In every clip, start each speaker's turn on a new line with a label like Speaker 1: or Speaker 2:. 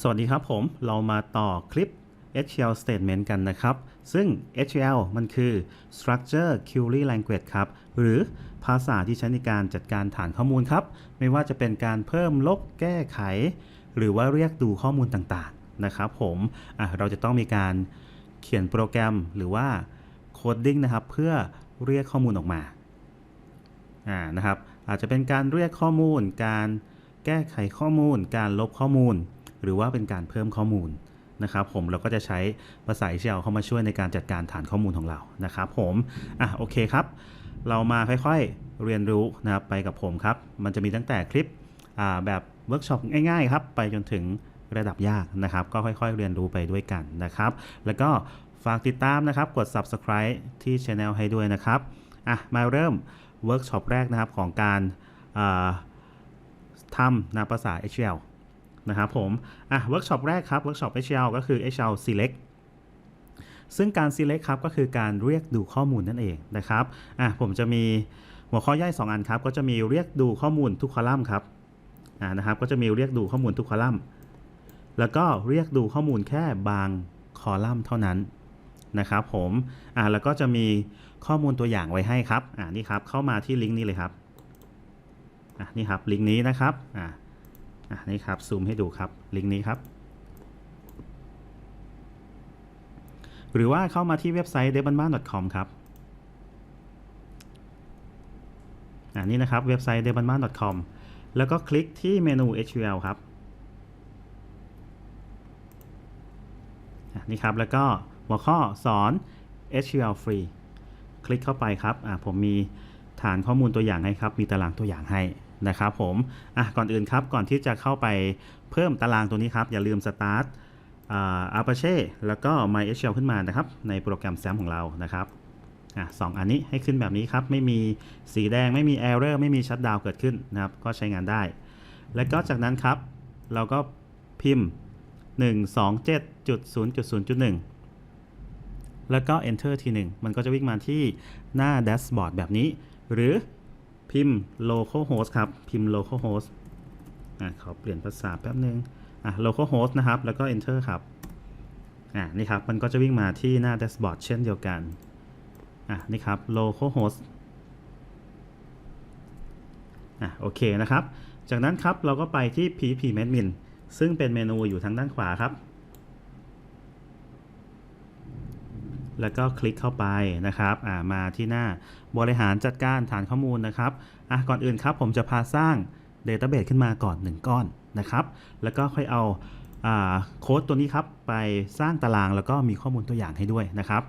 Speaker 1: สวัสดีครับผมเรามาต่อคลิป HL statement กันนะครับ ซึ่ง HL มันคือ structure query language ครับ หรือภาษาที่ใช้ในการจัดการฐานข้อมูลครับ ไม่ว่าจะเป็นการเพิ่มลบแก้ไข หรือว่าเรียกดูข้อมูลต่างๆ นะครับผมเราจะต้องมีการเขียนโปรแกรมหรือว่าโคดดิ้งนะครับ เพื่อเรียกข้อมูลออกมาอ่านะครับอาจจะเป็นการเรียกข้อมูล การแก้ไขข้อมูล การลบข้อมูล หรือว่าเป็นการเพิ่มข้อมูลนะครับผมเราก็จะใช้ภาษา Excel เข้ามาช่วยในการจัดการฐานข้อมูลของเรานะครับผมอะโอเคครับ เรามาค่อยๆเรียนรู้นะครับไปกับผมครับ มันจะมีตั้งแต่คลิปอ่าแบบเวิร์กช็อปง่ายๆครับไปจนถึงระดับยากนะครับ ก็ค่อยๆเรียนรู้ไปด้วยกันนะครับ แล้วก็ฝากติดตามนะครับกด subscribe ที่ channel ให้ด้วยนะครับอะมาเริ่มเวิร์กช็อปแรกนะครับของการอ่าทำนะภาษา HL นะครับผม อะเวิร์กช็อปแรกครับเวิร์กช็อป HL ก็คือ HL select ซึ่งการ select ครับก็คือการเรียกดูข้อมูลนั่นเองนะครับอะผมจะมีหัวข้อย่อย 2 อันครับ ก็จะมีเรียกดูข้อมูลทุกคอลัมน์ครับอ่านะครับก็จะมีเรียกดูข้อมูลทุกคอลัมน์ แล้วก็เรียกดูข้อมูลแค่บางคอลัมน์เท่านั้นนะครับผมอ่าแล้วก็จะมีข้อมูลตัวอย่างไว้ให้ครับอ่านี่ครับเข้ามาที่ลิงก์นี้เลยครับอะนี่ครับลิงก์นี้นะครับอ่า อะนี่ครับซูมให้ดูครับลิงก์นี้ครับ หรือว่าเข้ามาที่เว็บไซต์ d e b a n b a n c o m ครับอ่านี่นะครับเว็บไซต์ d e b a n b a n c o m แล้วก็คลิกที่เมนู HTML ครับนี่ครับ แล้วก็หัวข้อสอน HTML free คลิกเข้าไปครับผมมีฐานข้อมูลตัวอย่างให้ครับ มีตารางตัวอย่างให้ นะครับผมอะก่อนอื่นครับก่อนที่จะเข้าไปเพิ่มตารางตัวนี้ครับ อย่าลืม start อ่า Apache แล้วก็ MySQL ขึ้นมานะครับ ในโปรแกรม SAM ของเรานะครับอะสองอันนี้ให้ขึ้นแบบนี้ครับ ไม่มีสีแดงไม่มี error ไม่มี shutdown เกิดขึ้นนะครับ ก็ใช้งานได้ แล้วก็จากนั้นครับ เราก็พิมพ์ 127.0.0.1 แล้วก็ enter ทีหนึ่งมันก็จะวิ่งมาที่หน้า dashboard แบบนี้ หรือ พิมพ์ localhost ครับ พิมพ์ localhost อะขอเปลี่ยนภาษาแป๊บนึง อะ localhost นะครับ แล้วก็ enter ครับ อะ นี่ครับ มันก็จะวิ่งมาที่หน้า dashboard เช่นเดียวกัน อะ นี่ครับ localhost อะ โอเคนะครับ จากนั้นครับ เราก็ไปที่ p p m a d m i n ซึ่งเป็นเมนูอยู่ทางด้านขวาครับ แล้วก็คลิกเข้าไปนะครับมาที่หน้าบริหารจัดการฐานข้อมูลนะครับก่อนอื่นครับผมจะพาสร้าง Database ขึ้นมาก่อน 1 ก้อนนะครับ แล้วก็ค่อยเอาโค้ดตัวนี้ครับไปสร้างตารางแล้วก็มีข้อมูลตัวอย่างให้ด้วยนะครับ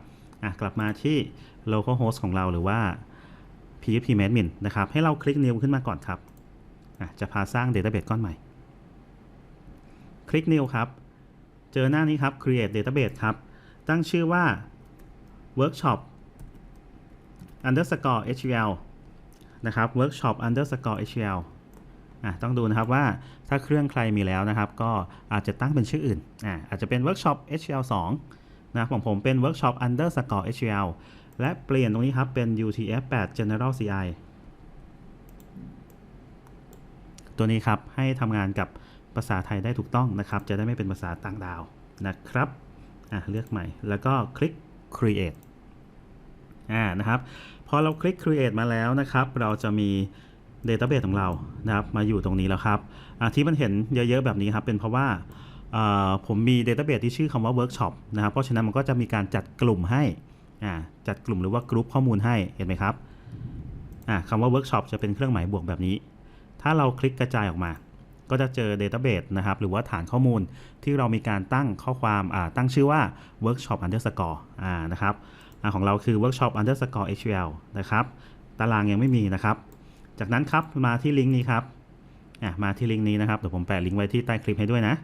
Speaker 1: กลับมาที่ localhost ของเราหรือว่า php admin นะครับ ให้เราคลิก new ขึ้นมาก่อนครับะจะพาสร้าง Database ก้อนใหม่ คลิก new ครับ เจอหน้านี้ครับ create database ครับ ตั้งชื่อว่า workshop underscore hl นะครับ workshop underscore hl อะต้องดูนะครับว่าถ้าเครื่องใครมีแล้วนะครับ ก็อาจจะตั้งเป็นชื่ออื่นอะอาจจะเป็น workshop hl 2นะของผมเป็น workshop underscore hl และเปลี่ยนตรงนี้ครับเป็น utf 8 general ci ตัวนี้ครับให้ทำงานกับภาษาไทยได้ถูกต้องนะครับ จะได้ไม่เป็นภาษาต่างดาวนะครับอะเลือกใหม่ แล้วก็คลิก create อ่านะครับพอเราคลิก create มาแล้วนะครับ เราจะมี database ของเรานะครับมาอยู่ตรงนี้แล้วครับที่มันเห็นเยอะๆแบบนี้ครับเป็นเพราะว่าผมมี database ที่ชื่อคำว่า workshop นะครับ เพราะฉะนั้นมันก็จะมีการจัดกลุ่มให้อ่าจัดกลุ่มหรือว่ากรุ๊ปข้อมูลให้เห็นไหมครับอ่าคำว่า workshop จะเป็นเครื่องหมายบวกแบบนี้ ถ้าเราคลิกกระจายออกมา ก็จะเจอ Database นะครับหรือว่าฐานข้อมูลที่เรามีการตั้งข้อความตั้งชื่อว่า workshop underscore อ่านะครับ ของเราคือ workshop underscore hl นะครับตารางยังไม่มีนะครับ จากนั้นครับมาที่ลิงก์นี้ครับมาที่ลิงก์นี้นะครับเดี๋ยวผมแปะลิงก์ไว้ที่ใต้คลิปให้ด้วยนะ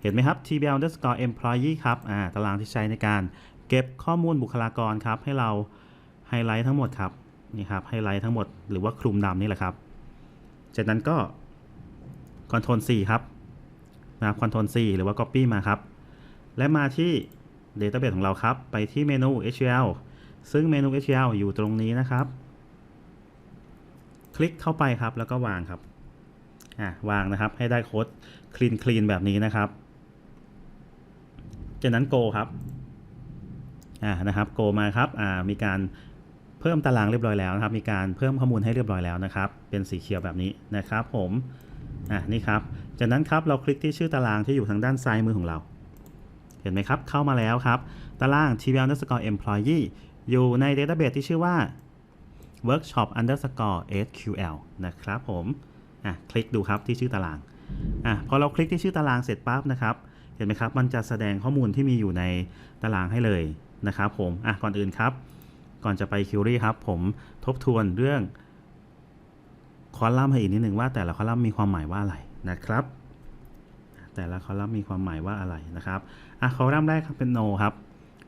Speaker 1: เห็นไหมครับ tbl underscore employee ครับตารางที่ใช้ในการเก็บข้อมูลบุคลากรครับ ให้เราไฮไลท์ทั้งหมดครับนี่ครับไฮไลท์ทั้งหมดหรือว่าคลุมดำนี่แหละครับ จากนั้นก็ Ctrl C ครับนะครับ Ctrl C หรือว่า Copy มาครับ และมาที่ Database ของเราครับ ไปที่เมนู HL ซึ่งเมนู HL อยู่ตรงนี้นะครับ คลิกเข้าไปครับแล้วก็วางครับอะวางนะครับให้ได้โค้ด clean clean แบบนี้นะครับ จากนั้น go ครับอ่านะครับ go มาครับอ่ามีการเพิ่มตารางเรียบร้อยแล้วนะครับ มีการเพิ่มข้อมูลให้เรียบร้อยแล้วนะครับ เป็นสีเขียวแบบนี้นะครับ ผมอ่านี่ครับ จากนั้นครับเราคลิกที่ชื่อตารางที่อยู่ทางด้านซ้ายมือของเรา เห็นไหมครับ เข้ามาแล้วครับ ตาราง tbl underscore employee อยู่ใน database ที่ชื่อว่า workshop underscore sql นะครับผมอะคลิกดูครับที่ชื่อตารางอะพอเราคลิกที่ชื่อตารางเสร็จปั๊บนะครับเห็นไหมครับ มันจะแสดงข้อมูลที่มีอยู่ในตารางให้เลยนะครับผมอะก่อนอื่นครับ ก่อนจะไป query ครับผมทบทวนเรื่องคอลัมน์ให้อีกนิดหนึ่งว่าแต่ละคอลัมน์มีความหมายว่าอะไรนะครับ แต่ละคอลัมน์มีความหมายว่าอะไรนะครับอะคอลัมน์แรกครับเป็น no ครับ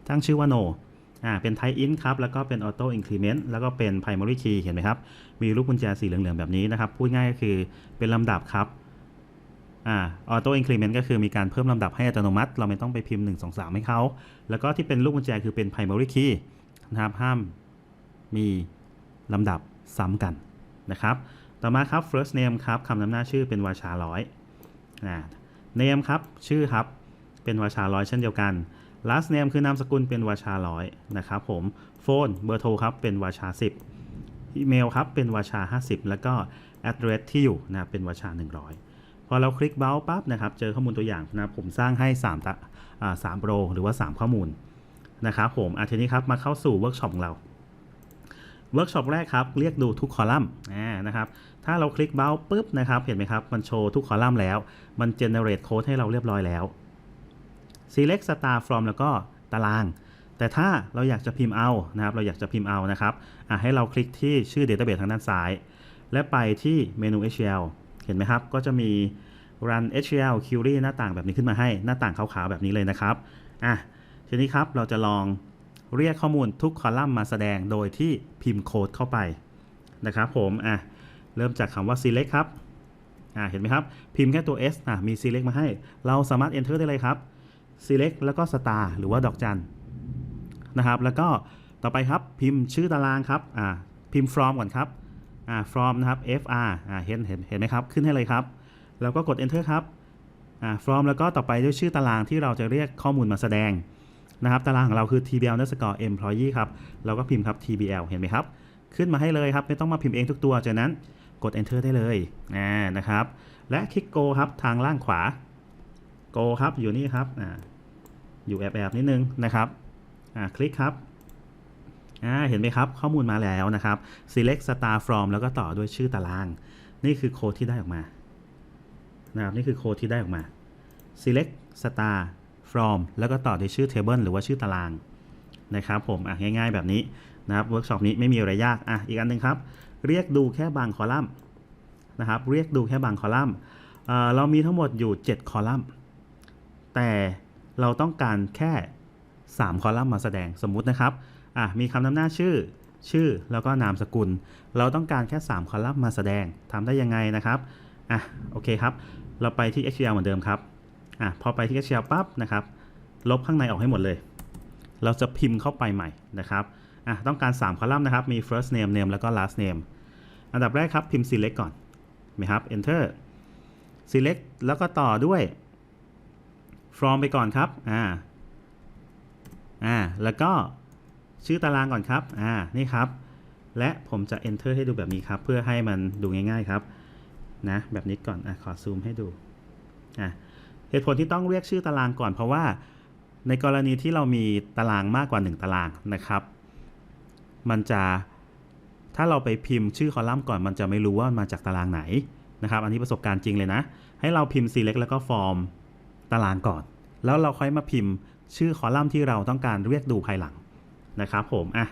Speaker 1: ตั้งชื่อว่า no อ่าเป็น type int ครับ แล้วก็เป็น auto increment แล้วก็เป็น primary key เห็นไหมครับ มีรูปกุญแจสีเหลืองๆแบบนี้นะครับ พูดง่ายก็คือเป็นลำดับครับอ่า auto increment ก็คือมีการเพิ่มลำดับให้อัตโนมัติ เราไม่ต้องไปพิมพ์ 1 2 3 ให้เขา แล้วก็ที่เป็นรูปกุญแจคือเป็น primary key นะครับ ห้ามมีลำดับซ้ำกันนะครับ ต่อมาครับ first name ครับคำนำหน้าชื่อเป็นวาชาร้อยอ่า name ครับ ชื่อครับ เป็นวาชาร้อยเช่นเดียวกัน last name คือนามสกุลเป็นวาชาร้อยนะครับผม phone เบอร์โทรครับ เป็นวาชา 10อีเมลครับ เป็นวาชา 50 แล้วก็ address ที่อยู่นะครับเป็นวาชา 100 พอเราคลิกเบ u ปั๊บนะครับ เจอข้อมูลตัวอย่างนะผมสร้างให้3ตะอ่า3โรหรือว่า 3 ข้อมูลนะครับผมอาทีนี้ครับมาเข้าสู่เวิร์กช็อปของเรา เวิร์กช็อปแรกครับเรียกดูทุกคอลัมน์นะครับถ้าเราคลิกเบ u ปุ๊บนะครับเห็นไหมครับ มันโชว์ทุกคอลัมน์แล้ว มัน generate code ให้เราเรียบร้อยแล้ว select star from แล้วก็ตาราง แต่ถ้าเราอยากจะพิมพ์เอานะครับเราอยากจะพิมพ์เอานะครับให้เราคลิกที่ชื่อ database ทางด้านซ้าย และไปที่เมนู HCL เห็นไหมครับ ก็จะมี run HCL query หน้าต่างแบบนี้ขึ้นมาให้หน้าต่างขาวๆแบบนี้เลยนะครับอะทีนี้ครับเราจะลอง เรียกข้อมูลทุกคอลัมน์มาแสดงโดยที่พิมพ์โค้ดเข้าไปนะครับผมอะเริ่มจากคำว่า select ครับอะเห็นไหมครับ พิมพ์แค่ตัว s อะมี select มาให้ เราสามารถ enter ได้เลยครับ select แล้วก็ star หรือว่าดอกจันนะครับแล้วก็ต่อไปครับพิมพ์ชื่อตารางครับอ่าพิมพ์ from ก่อนครับอ่า from นะครับ fr อ่าเห็นเห็นเห็นไหมครับ ขึ้นให้เลยครับ แล้วก็กด enter ครับอ่า from แล้วก็ต่อไปด้วยชื่อตารางที่เราจะเรียกข้อมูลมาแสดง นะครับตารางของเราคือ tbl underscore employee ครับเราก็พิมพ์ครับ tbl เห็นไหมครับ ขึ้นมาให้เลยครับ ไม่ต้องมาพิมพ์เองทุกตัว จากนั้นกด enter ได้เลยนะครับ และคลิก go ครับทางล่างขวา go ครับอยู่นี่ครับออยู่แอบๆนิดนึงนะครับคลิกครับเห็นไหมครับ ข้อมูลมาแล้วนะครับ select star from แล้วก็ต่อด้วยชื่อตาราง นี่คือโค้ดที่ได้ออกมานะครับนี่คือโค้ดที่ได้ออกมา select star from แล้วก็ต่อด้วยชื่อ table หรือว่าชื่อตารางนะครับผมอะง่ายๆแบบนี้นะครับเวิร์กช็อปนี้ไม่มีอะไรยากอะอีกอันหนึ่งครับ เรียกดูแค่บางคอลัมน์นะครับ เรียกดูแค่บางคอลัมน์เออเรามีทั้งหมดอยู่ 7 คอลัมน์ แต่เราต้องการแค่ 3 คอลัมน์มาแสดงสมมุตินะครับอะมีคำนำหน้าชื่อ ชื่อแล้วก็นามสกุล เราต้องการแค่ 3 คอลัมน์มาแสดงทำได้ยังไงนะครับอะโอเคครับ เราไปที่ HTML เหมือนเดิมครับ อะพอไปที่ HTML ปั๊บนะครับ ลบข้างในออกให้หมดเลย เราจะพิมพ์เข้าไปใหม่นะครับอะต้องการ 3 คอลัมน์นะครับ มี first name name แล้วก็ last name อันดับแรกครับพิมพ์ select ก่อนเห็นไหมครับ enter select แล้วก็ต่อด้วย from ไปก่อนครับอ่าอ่าแล้วก็ชื่อตารางก่อนครับอ่านี่ครับ และผมจะ enter ให้ดูแบบนี้ครับ เพื่อให้มันดูง่ายๆครับนะแบบนี้ก่อนอะขอซูมให้ดูอะ เหตุผลที่ต้องเรียกชื่อตารางก่อนเพราะว่า ในกรณีที่เรามีตารางมากกว่า 1 ตารางนะครับ มันจะถ้าเราไปพิมพ์ชื่อคอลัมน์ก่อนมันจะไม่รู้ว่ามันมาจากตารางไหนนะครับ อันนี้ประสบการณ์จริงเลยนะ ให้เราพิมพ์ select แล้วก็ form ตารางก่อน แล้วเราค่อยมาพิมพ์ชื่อคอลัมน์ที่เราต้องการเรียกดูภายหลังนะครับ ผมอะ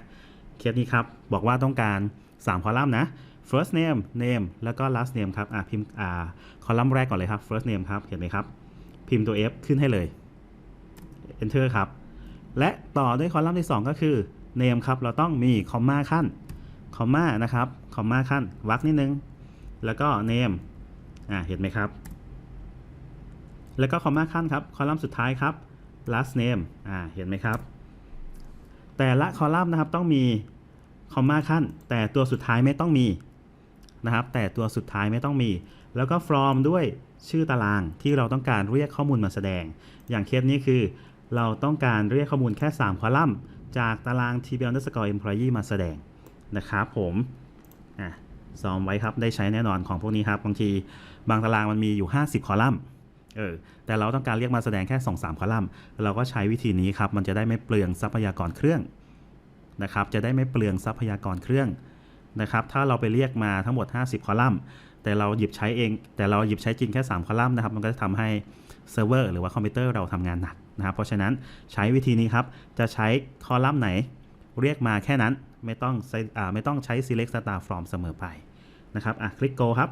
Speaker 1: เคสนี้ครับบอกว่าต้องการ 3 คอลัมน์นะ first name name แล้วก็ last name ครับอะพิมพ์อ่าคอลัมน์แรกก่อนเลยครับ first name ครับเห็นไหมครับ พิมพ์ตัว F ขึ้นให้เลย enter ครับ และต่อด้วยคอลัมน์ที่ 2 ก็คือ name ครับ เราต้องมีคอมมาขั้นคอมมานะครับคอมมาขั้นวรรคนิดนึง แล้วก็ name อ่าเห็นไหมครับ แล้วก็คอมมาขั้นครับ คอลัมน์สุดท้ายครับ last name อ่าเห็นไหมครับ แต่ละคอลัมน์นะครับต้องมีคอมมาขั้น แต่ตัวสุดท้ายไม่ต้องมี นะครับ แต่ตัวสุดท้ายไม่ต้องมี แล้วก็ from ด้วยชื่อตารางที่เราต้องการเรียกข้อมูลมาแสดง อย่างเคสนี้คือ เราต้องการเรียกข้อมูลแค่ 3 คอลัมน์ จากตาราง t b underscore employee มาแสดงนะครับผมอะซ้อมไว้ครับได้ใช้แน่นอนของพวกนี้ครับบางทีบางตารางมันมีอยู่ 50 คอลัมน์เออแต่เราต้องการเรียกมาแสดงแค่ 2-3 คอลัมน์ เราก็ใช้วิธีนี้ครับ มันจะได้ไม่เปลืองทรัพยากรเครื่องนะครับ จะได้ไม่เปลืองทรัพยากรเครื่อง นะครับ ถ้าเราไปเรียกมาทั้งหมด 50 คอลัมน์ แต่เราหยิบใช้เอง แต่เราหยิบใช้จริงแค่ 3 คอลัมน์นะครับ มันก็จะทำให้เซิร์ฟเวอร์หรือว่าคอมพิวเตอร์เราทำงานหนักนะครับ เพราะฉะนั้นใช้วิธีนี้ครับ จะใช้คอลัมน์ไหน เรียกมาแค่นั้น ไม่ต้องไม่ต้องใช้ select star from เสมอไปนะครับ อะ คลิก go ครับ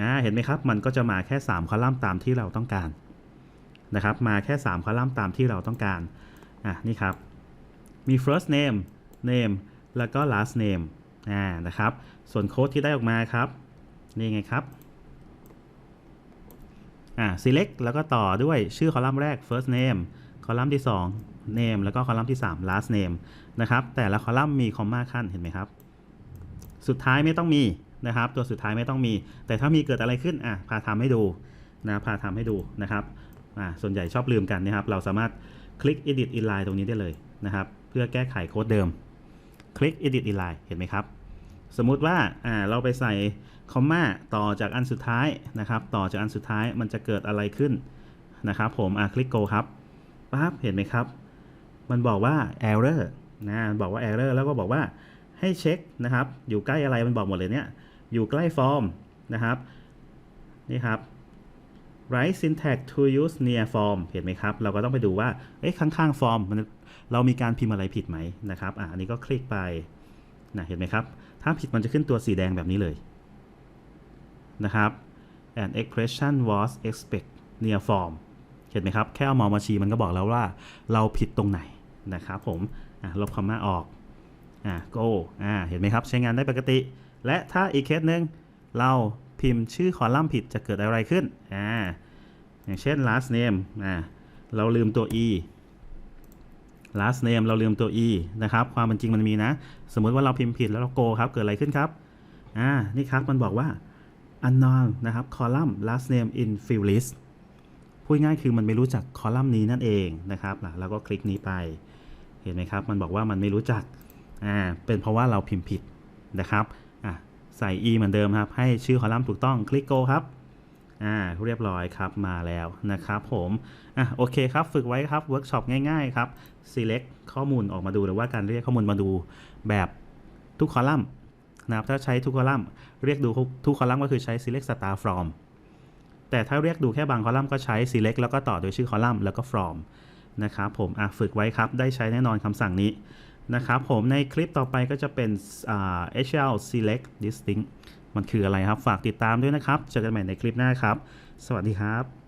Speaker 1: อ่าเห็นไหมครับ มันก็จะมาแค่ 3 คอลัมน์ตามที่เราต้องการนะครับ มาแค่ 3 คอลัมน์ตามที่เราต้องการ อะ นี่ครับ มี first name name แล้วก็ last name นะครับ ส่วนโค้ดที่ได้ออกมาครับ นี่ไงครับอ่า select แล้วก็ต่อด้วยชื่อคอลัมน์แรก first name คอลัมน์ที่ 2 name แล้วก็คอลัมน์ที่ 3 last name นะครับ แต่ละคอลัมน์มีคอมมาขั้นเห็นไหมครับ สุดท้ายไม่ต้องมีนะครับ ตัวสุดท้ายไม่ต้องมี แต่ถ้ามีเกิดอะไรขึ้น อะ พาทำให้ดูนะ พาทำให้ดูนะครับ อ่า ส่วนใหญ่ชอบลืมกันนะครับ เราสามารถคลิก edit inline ตรงนี้ได้เลยนะครับ เพื่อแก้ไขโค้ดเดิม คลิก edit inline เห็นไหมครับ สมมุติว่าอ่าเราไปใส่คอมมาต่อจากอันสุดท้ายนะครับ ต่อจากอันสุดท้ายมันจะเกิดอะไรขึ้นนะครับ ผมอะคลิก go ครับปั๊บเห็นไหมครับ มันบอกว่า error นะบอกว่า error แล้วก็บอกว่าให้เช็คนะครับ อยู่ใกล้อะไรมันบอกหมดเลยเนี่ยอยู่ใกล้ฟอร์มนะครับนี่ครับ write syntax to use near form เห็นไหมครับ เราก็ต้องไปดูว่าเอ๊ะข้างๆฟอร์มมันเรามีการพิมพ์อะไรผิดไหมนะครับอะอันนี้ก็คลิกไปนะเห็นไหมครับ ถ้าผิดมันจะขึ้นตัวสีแดงแบบนี้เลยนะครับ an expression was expect near form เห็นไหมครับ แค่เอามอมาชีมันก็บอกแล้วว่าเราผิดตรงไหนนะครับผมอะลบคำว่าออกอะ go อ่าเห็นไหมครับ ใช้งานได้ปกติ และถ้าอีกเคสหนึ่งเรา พิมพ์ชื่อคอลัมน์ผิดจะเกิดอะไรขึ้นอ่าอย่างเช่น last name อ่าเราลืมตัว e last name เราลืมตัว e นะครับ ความเป็นจริงมันมีนะ สมมติว่าเราพิมพ์ผิดแล้วเราโกครับ เกิดอะไรขึ้นครับ อ่า นี่ครับ มันบอกว่า unknown นะครับ column last name in field list พูดง่ายคือมันไม่รู้จักคอลัมน์นี้นั่นเองนะครับแล้วก็คลิกนี้ไป เห็นไหมครับ มันบอกว่ามันไม่รู้จัก อ่า เป็นเพราะว่าเราพิมพ์ผิดนะครับ ใส่ e เหมือนเดิมครับ ให้ชื่อคอลัมน์ถูกต้องคลิก go ครับอ่าเรียบร้อยครับมาแล้วนะครับผมอะโอเคครับฝึกไว้ครับเวิร์กช็อปง่ายๆครับ select ข้อมูลออกมาดูหรือว่าการเรียกข้อมูลมาดูแบบทุกคอลัมน์นะครับถ้าใช้ทุกคอลัมน์เรียกดูทุกคอลัมน์ก็คือใช้ select star from แต่ถ้าเรียกดูแค่บางคอลัมน์ก็ใช้ select แล้วก็ต่อโดยชื่อคอลัมน์แล้วก็ from นะครับผมอะฝึกไว้ครับได้ใช้แน่นอนคำสั่งนี้ นะครับผมในคลิปต่อไปก็จะเป็นอ่า HL select distinct มันคืออะไรครับ ฝากติดตามด้วยนะครับ เจอกันใหม่ในคลิปหน้าครับ สวัสดีครับ